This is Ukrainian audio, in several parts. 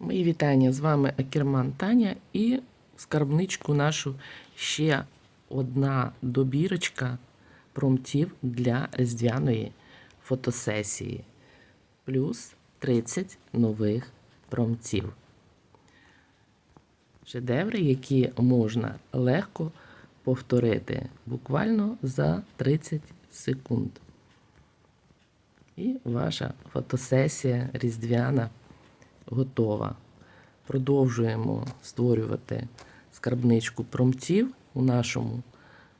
Мої вітання з вами Акерман Таня і скарбничку нашу ще одна добірочка промтів для різдвяної фотосесії. Плюс 30 нових промтів. Шедеври, які можна легко повторити буквально за 30 секунд. І ваша фотосесія різдвяна готова. Продовжуємо створювати скарбничку промтів у нашому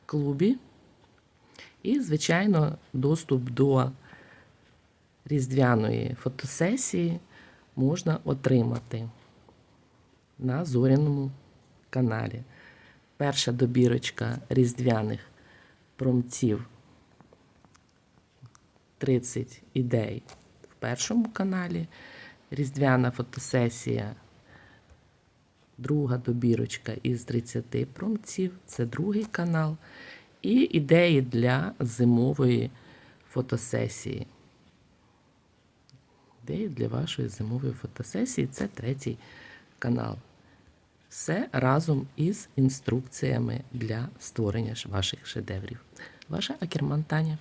клубі. І, звичайно, доступ до різдвяної фотосесії можна отримати на зоряному каналі. Перша добірочка різдвяних промтів 30 ідей в першому каналі. Різдвяна фотосесія. Друга добірочка із 30 промців. Це другий канал. І ідеї для зимової фотосесії. Ідеї для вашої зимової фотосесії це третій канал. Все разом із інструкціями для створення ваших шедеврів. Ваша Акерман Таня.